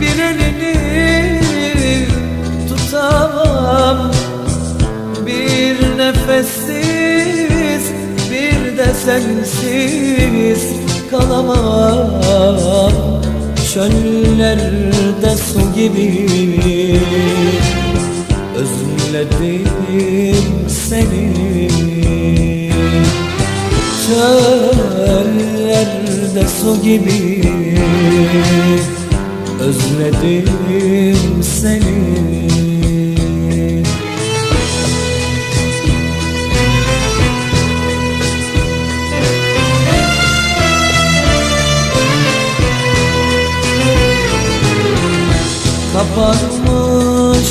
bir elini tutamam. Bir nefessiz bir de sensiz kalamam. Çöllerde su gibi özledim seni. Çöl Denizle su gibi. Özledim seni. Kapanmış